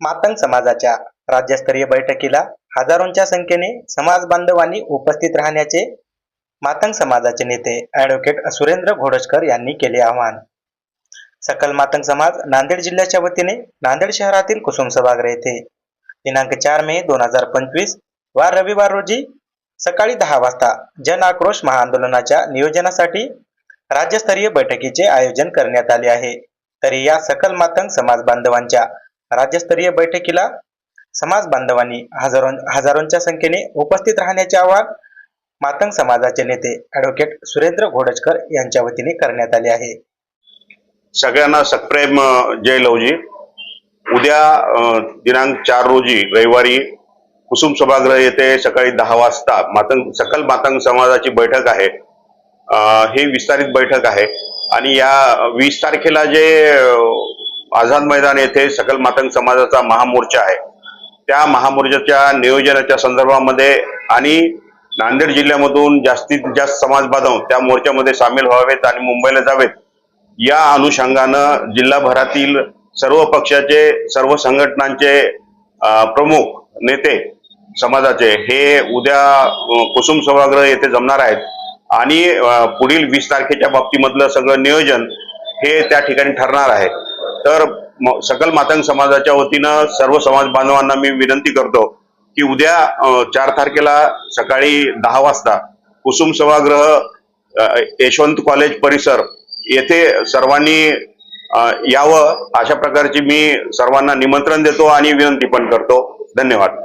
मातंग समाजाच्या राज्यस्तरीय बैठकीला हजारोंच्या संख्येने समाज बांधवांनी उपस्थित राहण्याचे मातंग समाजाचे नेते ॲडव्होकेट सुरेंद्र घोडजकर यांनी केले आवाहन. सकल मातंग समाज नांदेड जिल्ह्याच्या वतीने नांदेड शहरातील कुसुम सभागृह येथे दिनांक चार मे दोन हजार पंचवीस वार रविवार रोजी सकाळी दहा वाजता जन आक्रोश महाआंदोलनाच्या नियोजनासाठी राज्यस्तरीय बैठकीचे आयोजन करण्यात आले आहे. तरी या सकल मातंग समाज बांधवांच्या राज्यस्तरीय बैठकीला समाज बांधवांनी हजारो हजारोंच्या संख्येने उपस्थित राहण्याचे आवाहन मातंग समाजाचे नेते ॲडव्होकेट सुरेंद्र घोडजकर यांच्या वतीने करण्यात आले आहे. सगळ्यांना सप्रेम जय लवजी. उद्या दिनांक चार रोजी रविवारी कुसुम सभागृह येथे सकाळी दहा वाजता मातंग सकल मातंग समाजाची बैठक आहे. ही विस्तारित बैठक आहे. आणि या वीस तारखेला जे आझाद मैदान येथे सकल मातंग समाजाचा महामोर्चा आहे. त्या महामोर्चाच्या नियोजनाच्या संदर्भामध्ये आणि नांदेड जिल्ह्यामधून जास्तीत जास्त समाज बांधव त्या मोर्चामध्ये सामील व्हावेत आणि मुंबईला जावेत. या अनुषंगानं जिल्हाभरातील सर्व पक्षाचे सर्व संघटनांचे प्रमुख नेते समाजाचे हे उद्या कुसुम सभागृह येथे जमणार आहेत. आणि पुढील वीस तारखेच्या बाबतीमधलं सगळं नियोजन हे त्या ठिकाणी ठरणार आहे. तर सकल मातंग समाजाच्या वतीनं सर्व समाज बांधवांना मी विनंती करतो की उद्या चार तारखेला सकाळी दहा वाजता कुसुम सभागृह यशवंत कॉलेज परिसर येथे सर्वांनी यावं अशा प्रकारची मी सर्वांना निमंत्रण देतो आणि विनंती पण करतो. धन्यवाद.